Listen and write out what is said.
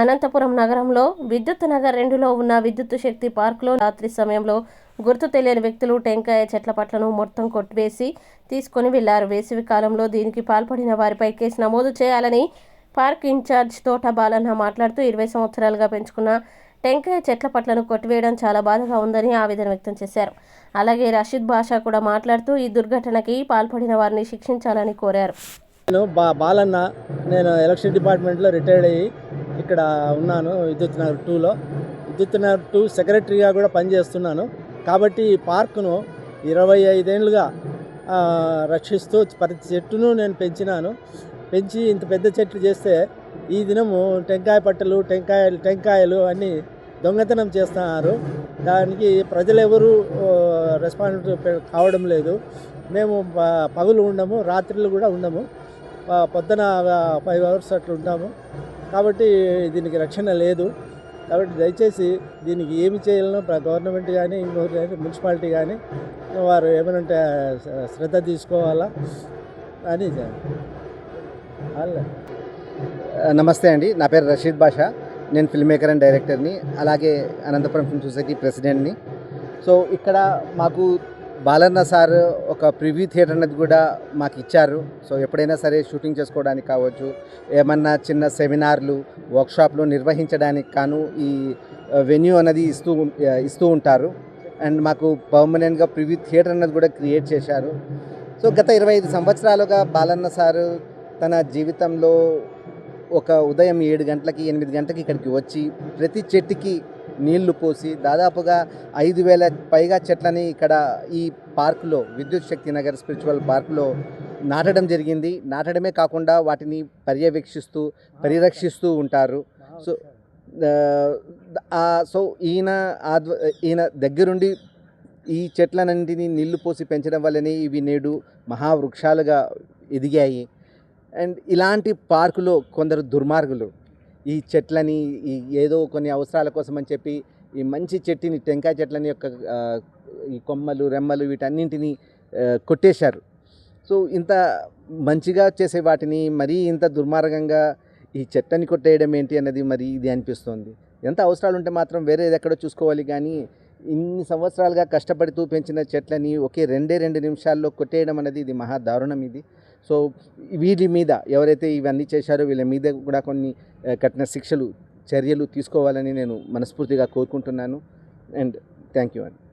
అనంతపురం నగరంలో విద్యుత్ నగర్ రెండులో ఉన్న విద్యుత్ శక్తి పార్కులో రాత్రి సమయంలో గుర్తు తెలియని వ్యక్తులు టెంకాయ చెట్ల పట్లను మొత్తం కొట్టివేసి తీసుకొని వెళ్ళారు. వేసవి కాలంలో దీనికి పాల్పడిన వారిపై కేసు నమోదు చేయాలని పార్క్ ఇన్ఛార్జ్ తోట బాలన్న మాట్లాడుతూ ఇరవై సంవత్సరాలుగా పెంచుకున్న టెంకాయ చెట్ల పట్లను కొట్టివేయడం చాలా బాధగా ఉందని ఆవేదన వ్యక్తం చేశారు. అలాగే రషీద్ బాషా కూడా మాట్లాడుతూ ఈ దుర్ఘటనకి పాల్పడిన వారిని శిక్షించాలని కోరారు. నేను బా బాలన్న నేను ఎలక్షన్ డిపార్ట్మెంట్లో రిటైర్డ్ అయ్యి ఇక్కడ ఉన్నాను విద్యుత్ నగర్ టూలో. విద్యుత్ నగర్ టూ సెక్రటరీగా కూడా పనిచేస్తున్నాను. కాబట్టి ఈ పార్కును ఇరవై ఐదేళ్ళుగా రక్షిస్తూ ప్రతి చెట్టును నేను పెంచినాను. పెంచి ఇంత పెద్ద చెట్లు చేస్తే ఈ దినము టెంకాయ పట్టలు టెంకాయలు టెంకాయలు అన్నీ దొంగతనం చేస్తున్నారు. దానికి ప్రజలు ఎవరు రెస్పాన్స్ కావడం లేదు. మేము పగులు ఉండము రాత్రులు కూడా ఉండము. పొద్దున ఫైవ్ అవర్స్ అట్లా ఉంటాము కాబట్టి దీనికి రక్షణ లేదు. కాబట్టి దయచేసి దీనికి ఏమి చేయాలనో ప్ర- గవర్నమెంట్ కానీ ఇంకోటి కానీ మున్సిపాలిటీ కానీ వారు ఏమైనా శ్రద్ధ తీసుకోవాలా అని నమస్తే అండి. నా పేరు రషీద్ బాషా. నేను ఫిల్మ్ మేకర్ అండ్ డైరెక్టర్ని అలాగే అనంతపురం ఫిల్మ్ సొసైటీ ప్రెసిడెంట్ని. సో ఇక్కడ మాకు బాలన్న సార్ ఒక ప్రివ్యూ థియేటర్ అనేది కూడా మాకు ఇచ్చారు. సో ఎప్పుడైనా సరే షూటింగ్ చేసుకోవడానికి కావచ్చు ఏమన్నా చిన్న సెమినార్లు వర్క్షాప్లు నిర్వహించడానికి కాను ఈ వెన్యూ అనేది ఇస్తూ ఇస్తూ ఉంటారు. అండ్ మాకు పర్మనెంట్గా ప్రివ్యూ థియేటర్ అనేది కూడా క్రియేట్ చేశారు. సో గత ఇరవై ఐదు సంవత్సరాలుగా బాలన్న సారు తన జీవితంలో ఒక ఉదయం ఏడు గంటలకి ఎనిమిది గంటలకి ఇక్కడికి వచ్చి ప్రతి చెట్టుకి నీళ్ళు పోసి దాదాపుగా ఐదు వేల పైగా చెట్లని ఇక్కడ ఈ పార్కులో విద్యుత్ శక్తి నగర్ స్పిరిచువల్ పార్కులో నాటడం జరిగింది. నాటడమే కాకుండా వాటిని పర్యవేక్షిస్తూ పరిరక్షిస్తూ ఉంటారు. సో సో ఈయన ఆద్వ ఈయన దగ్గరుండి ఈ చెట్లన్నింటినీ నీళ్ళు పోసి పెంచడం వల్లనే ఇవి నేడు మహావృక్షాలుగా ఎదిగాయి. అండ్ ఇలాంటి పార్కులో కొందరు దుర్మార్గులు ఈ చెట్లని ఈ ఏదో కొన్ని అవసరాల కోసం అని చెప్పి ఈ మంచి చెట్టుని టెంకాయ చెట్లని యొక్క ఈ కొమ్మలు రెమ్మలు వీటన్నింటినీ కొట్టేశారు. సో ఇంత మంచిగా చేసే వాటిని మరీ ఇంత దుర్మార్గంగా ఈ చెట్టని కొట్టేయడం ఏంటి అన్నది మరి ఇది అనిపిస్తుంది. ఎంత అవసరాలు ఉంటే మాత్రం వేరేది ఎక్కడో చూసుకోవాలి కానీ ఇన్ని సంవత్సరాలుగా కష్టపడుతూ పెంచిన చెట్లని ఒకే రెండే రెండు నిమిషాల్లో కొట్టేయడం అనేది ఇది మహా దారుణం ఇది. సో వీరి మీద ఎవరైతే ఇవన్నీ చేశారో వీళ్ళ మీద కూడా కొన్ని కఠిన శిక్షలు చర్యలు తీసుకోవాలని నేను మనస్ఫూర్తిగా కోరుకుంటున్నాను. అండ్ థ్యాంక్ యూ అండి.